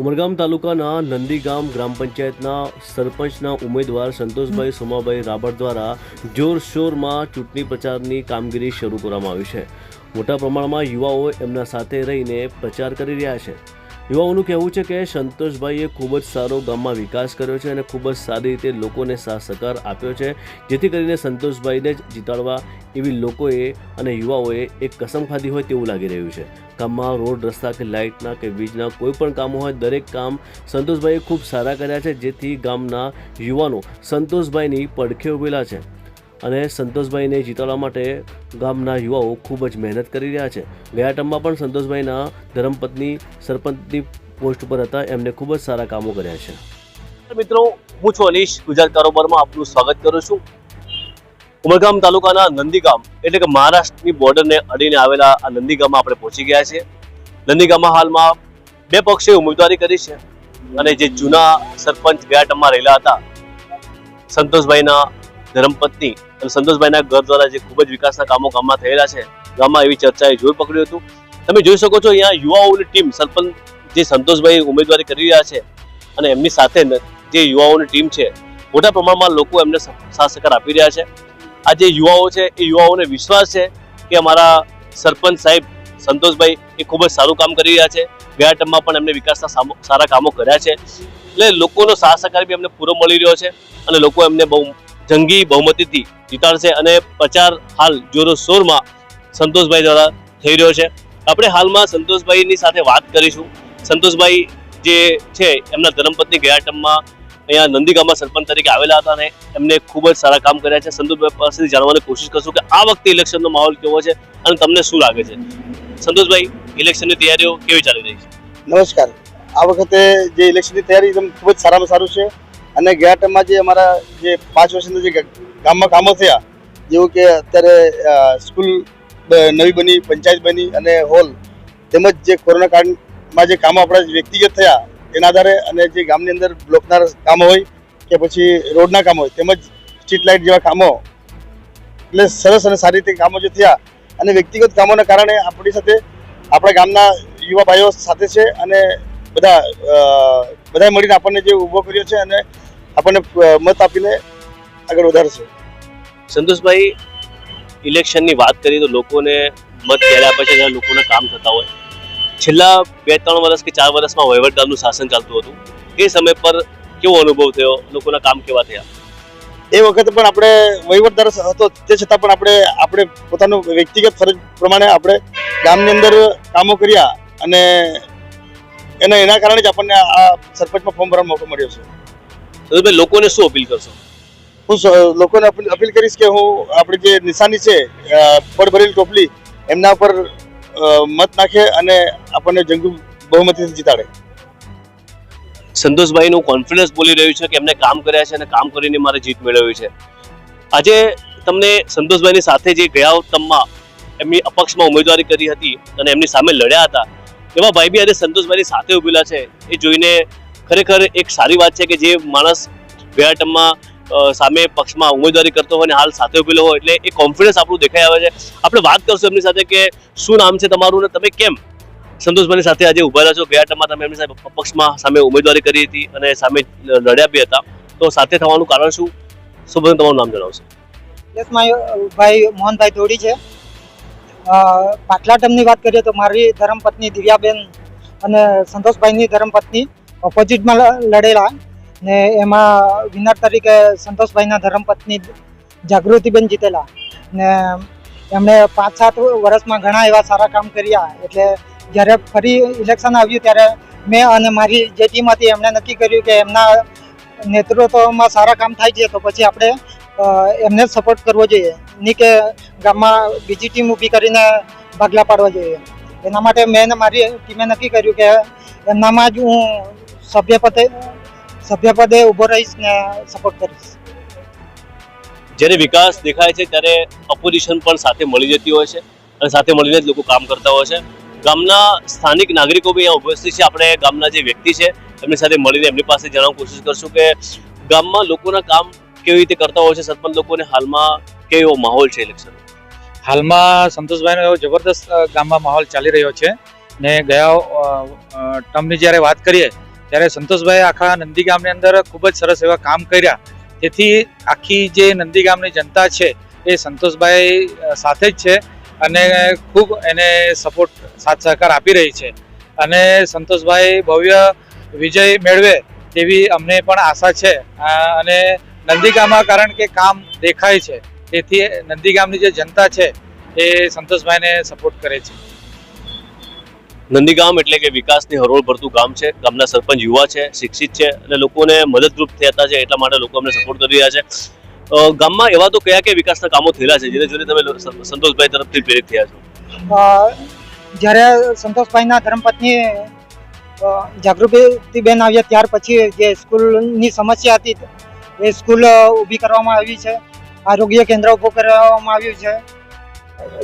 ઉમરગામ તાલુકાના નંદીગામ ગ્રામ પંચાયતના સરપંચના ઉમેદવાર સંતોષભાઈ સોમાભાઈ રાબડ દ્વારા જોરશોરમાં ચૂંટણી પ્રચારની કામગીરી શરૂ કરવામાં આવી છે. મોટા પ્રમાણમાં યુવાઓ એમના સાથે રહીને પ્રચાર કરી રહ્યા છે. યુવાઓનું કહેવું છે કે સંતોષભાઈએ ખૂબ જ સારો ગામમાં વિકાસ કર્યો છે અને ખૂબ જ સારી રીતે લોકોને સાથ સહકાર આપ્યો છે, જેથી કરીને સંતોષભાઈને જ જીતાડવા એવી લોકોએ અને યુવાઓએ એક કસમ ખાધી હોય તેવું લાગી રહ્યું છે. ગામમાં રોડ રસ્તા કે લાઇટના કે વીજના કોઈ પણ કામો હોય, દરેક કામ સંતોષભાઈએ ખૂબ સારા કર્યા છે, જેથી ગામના યુવાનો સંતોષભાઈની પડખે ઉભેલા છે. અને સંતોષભાઈને જીતાડવા માટે ગામના યુવાઓ ખૂબ જ મહેનત કરી રહ્યા છે. ગયા ટર્મમાં પણ સંતોષભાઈના ધર્મપત્ની, સરપંચની પોસ્ટ ઉપર હતા. એમને ખૂબ જ સારા કામો કર્યા છે. મિત્રો, હું છું અનીશ, ગુજરાત કારોબારમાં આપનું સ્વાગત કરું છું. ઉમરગામ તાલુકાના નંદીગામ, એટલે કે મહારાષ્ટ્રની બોર્ડરને અડીને આવેલા આ નંદીગામમાં આપણે પહોંચી ગયા છે નંદીગામમાં હાલમાં બે પક્ષોએ ઉમેદવારી કરી છે અને જે જૂના સરપંચ ગયા ટર્મમાં રહેલા હતા, સંતોષભાઈના ધર્મપત્ની અને સંતોષભાઈના ઘર દ્વારા જે ખૂબ જ વિકાસના કામો ગામમાં થયેલા છે, ગામમાં એવી ચર્ચાએ જોર પકડ્યું હતું. તમે જોઈ શકો છો અહીંયા યુવાઓની ટીમ, સરપંચ જે સંતોષભાઈ ઉમેદવારી કરી રહ્યા છે અને એમની સાથે જે યુવાઓની ટીમ છે, મોટા પ્રમાણમાં લોકો એમને સાથ સહકાર આપી રહ્યા છે. આ જે યુવાઓ છે, એ યુવાઓને વિશ્વાસ છે કે અમારા સરપંચ સાહેબ સંતોષભાઈ એ ખૂબ જ સારું કામ કરી રહ્યા છે. ગયા ટર્મમાં પણ એમને વિકાસના સારા કામો કર્યા છે. એટલે લોકોનો સાથ સહકાર બી એમને પૂરો મળી રહ્યો છે અને લોકો એમને બહુ જંગી બહુમતીથી જીતાડશે અને પ્રચાર હાલ જોરો શોરમાં સંતોષભાઈ દ્વારા થઈ રહ્યો છે. આપણે હાલમાં સંતોષભાઈની સાથે વાત કરીશું. સંતોષભાઈ જે છે, એમના ધર્મપત્ની ગયા ટર્મમાં અહીંયા નંદીગામમાં સરપંચ તરીકે આવેલા હતા અને એમને ખૂબ જ સારા કામ કર્યા છે. સંતોષભાઈ પાસેથી જાણવાની કોશિશ કરશું કે આ વખતે ઇલેક્શનનો માહોલ કેવો છે અને તમને શું લાગે છે? સંતોષભાઈ, ઇલેક્શનની તૈયારીઓ કેવી ચાલી રહી છે? નમસ્કાર. આ વખતે જે ઇલેક્શનની તૈયારી એકદમ ખૂબ જ સારામાં સારું છે. અને ગયા ટર્મમાં જે અમારા જે પાંચ વર્ષના જે ગામમાં કામો થયા, જેવું કે અત્યારે સ્કૂલ નવી બની, પંચાયત બની અને હોલ તેમજ જે કોરોના કાળમાં જે કામો આપણા વ્યક્તિગત થયા એના આધારે અને જે ગામની અંદર બ્લોકના કામો હોય કે પછી રોડના કામો હોય, તેમજ સ્ટ્રીટ લાઇટ જેવા કામો, એટલે સરસ અને સારી રીતે કામો જે થયા અને વ્યક્તિગત કામોના કારણે આપણી સાથે આપણા ગામના યુવા ભાઈઓ સાથે છે અને બધા બધાએ મળીને આપણને જે ઊભો કર્યો છે અને આપણને મત આપીને આગળ વધારશે. સંતોષભાઈ ઇલેક્શનની વાત કરીએ તો લોકોને મત ત્યારે આપે છે જ્યારે લોકોના કામ થતા હોય. છેલ્લા બે ત્રણ વર્ષ કે ચાર વર્ષમાં વહીવટદારનું શાસન ચાલતું હતું. એ સમય પર કેવો અનુભવ થયો? લોકોના કામ કેવા થયા? એ વખતે પણ આપણે વહીવટદાર હતો તે છતાં પણ આપણે આપણે પોતાનું વ્યક્તિગત ફરજ પ્રમાણે આપણે ગામની અંદર કામો કર્યા અને એના એના કારણે જ આપણને આ સરપંચમાં ફોર્મ ભરવાનો મોકો મળ્યો છે. સંતોષભાઈ લોકોને શું અપીલ કરશો? હું લોકોને અપીલ કરીશ કે હું આપણી જે નિશાની છે પડભરેલ ટોપલી એમના પર મત નાખે અને આપણને જંગી બહુમતીથી જીતાડે. સંતોષભાઈનું કોન્ફિડન્સ બોલી રહ્યું છે કે એમને કામ કર્યા છે અને કામ કરીને મારે જીત મેળવી છે. આજે તમને સંતોષભાઈની સાથે જે ગયા ઉત્તમમાં એમની અપક્ષમાં ઉમેદવારી કરી હતી અને એમની સામે લડ્યા હતા એવા ભાઈ બી આજે સંતોષભાઈની સાથે ઉભેલા છે. એ જોઈને ખરેખર એક સારી વાત છે કે જે માણસ બે ટર્મમાં સામે પક્ષમાં ઉમેદવારી કરતો હોય અને હાલ સાથે ઉભેલો હોય એટલે એ કોન્ફિડન્સ આપણું દેખાઈ આવે છે. આપણે વાત કરશું એમની સાથે કે શું નામ છે તમારું ને તમે કેમ સંતોષભાઈની સાથે આજે ઊભા રહ્યા છો? ગયા ટર્મમાં તમે એમની સાથે પક્ષમાં સામે ઉમેદવારી કરી હતી અને સામે લડ્યા બી હતા. તો સાથે થવાનું કારણ શું? શું તમારું નામ જણાવશો. ભાઈ મોહનભાઈ ધોડી છે. પાટલા ટર્મની વાત કરીએ તો મારી ધર્મપત્ની દિવ્યાબેન અને સંતોષભાઈની ધર્મપત્ની. ઓપોઝિટમાં લડેલા. ને એમાં વિનર તરીકે સંતોષભાઈના ધર્મપત્ની જાગૃતિબેન જીતેલા. ને એમણે પાંચ સાત વર્ષમાં ઘણા એવા સારા કામ કર્યા. એટલે જ્યારે ફરી ઇલેક્શન આવ્યું ત્યારે મેં અને મારી જે ટીમ હતી એમણે નક્કી કર્યું કે એમના નેતૃત્વમાં સારા કામ થાય છે, તો પછી આપણે એમને સપોર્ટ કરવો જોઈએ. નહીં કે ગામમાં બીજી ટીમ ઊભી કરીને ભાગલા પાડવા જોઈએ. એના માટે મેં મારી ટીમે નક્કી કર્યું કે એમનામાં જ હું સભ્યપદે સભ્યપદે ઊભો રહીશ ને સપોર્ટ કરીશ. જ્યારે વિકાસ દેખાય છે ત્યારે ઓપોઝિશન પણ સાથે મળી જતી હોય છે અને સાથે મળીને જ લોકો કામ કરતા હોય છે. ગામના સ્થાનિક નાગરિકો બી અહીંયા ઉપસ્થિત છે. આપણે ગામના જે વ્યક્તિ છે એમની સાથે મળીને એમની પાસે જાણવા કોશિશ કરશું કે ગામમાં લોકોના કામ કેવી રીતે કરતા હોય છે સરપંચ લોકોને હાલમાં કેવો માહોલ છે ઇલેક્શન હાલમાં સંતોષભાઈનો એવો જબરદસ્ત ગામમાં માહોલ ચાલી રહ્યો છે ને ગયા ટર્મની જ્યારે વાત કરીએ ત્યારે સંતોષભાઈ આખા નંદીગામની અંદર ખૂબ જ સરસ એવા કામ કર્યા. તેથી આખી જે નંદીગામની જનતા છે એ સંતોષભાઈ સાથે જ છે અને ખૂબ એને સપોર્ટ સાથ સહકાર આપી રહી છે. અને સંતોષભાઈ ભવ્ય વિજય મેળવે તેવી અમને પણ આશા છે. અને નંદીગામમાં કારણ કે કામ દેખાય છે, તેથી નંદીગામની જે જનતા છે એ સંતોષભાઈને સપોર્ટ કરે છે. નંદીગામ એટલે કે વિકાસની હરોળ ભરતું ગામ છે. ગામના સરપંચ યુવા છે, શિક્ષિત છે અને લોકોને મદદરૂપ થતા છે એટલા માટે લોકો અમને સપોર્ટ કરી રહ્યા છે. ગામમાં એવા તો કયા કયા વિકાસના કામો થયેલા છે જેને જોઈને તમે સંતોષભાઈ તરફથી પ્રેરિત થયા છો? જ્યારે સંતોષભાઈના ધર્મપત્ની જાગૃતિબેન આવ્યા ત્યાર પછી જે સ્કૂલની સમસ્યા હતી, એ સ્કૂલ ઊભી કરવામાં આવી છે. આરોગ્ય કેન્દ્ર ઊભું કરવામાં આવ્યું છે.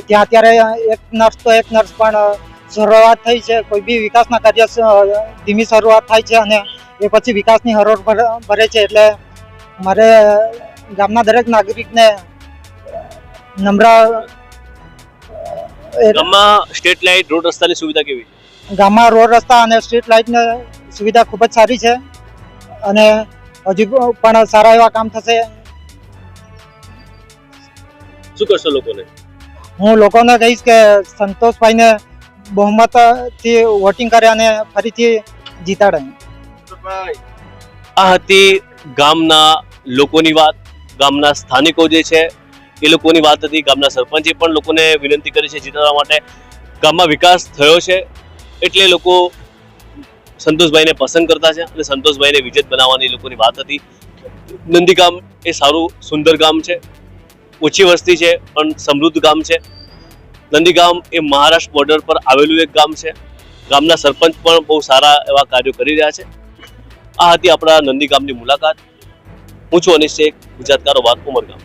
ત્યાં અત્યારે એક નર્સ તો એક નર્સ પણ શરૂઆત થઈ છે કોઈ બી વિકાસના કાર્ય ધીમી શરૂઆત થાય છે અને એ પછી વિકાસની હરોળ ભર- છે એટલે મારે ગામના દરેક નાગરિકને નમ્ર ગામમાં સ્ટેટ લાઇટ રોડ રસ્તાની સુવિધા કેવી? ગામમાં રોડ રસ્તા અને સ્ટ્રીટ લાઇટની સુવિધા ખૂબ જ સારી છે અને હજુ પણ સારા એવા કામ થશે. શું કરશો લોકોને? હું લોકોને કહીશ કે સંતોષભાઈને બહુમતથી વોટિંગ કરે અને ફરીથી જીતાડે. આ હતી ગામના લોકોની વાત. ગામના સ્થાનિકો જે છે, એ લોકોની વાત હતી. ગામના સરપંચે પણ લોકોને વિનંતી કરી છે જીતાડવા માટે. ગામમાં વિકાસ થયો છે એટલે લોકો સંતોષભાઈને પસંદ કરતા છે અને સંતોષભાઈને વિજેત બનાવવાની લોકોની વાત હતી. નંદીગામ એ સારું, સુંદર ગામ છે. ઓછી વસ્તી છે, પણ સમૃદ્ધ ગામ છે. નંદીગામ એ મહારાષ્ટ્ર બોર્ડર પર આવેલું એક ગામ છે. ગામના સરપંચ પણ બહુ સારા એવા કાર્યો કરી રહ્યા છે. આ હતી આપણા નંદીગામની મુલાકાત. હું છું અનિશ શેખ ગુજરાત ઉમરગામ.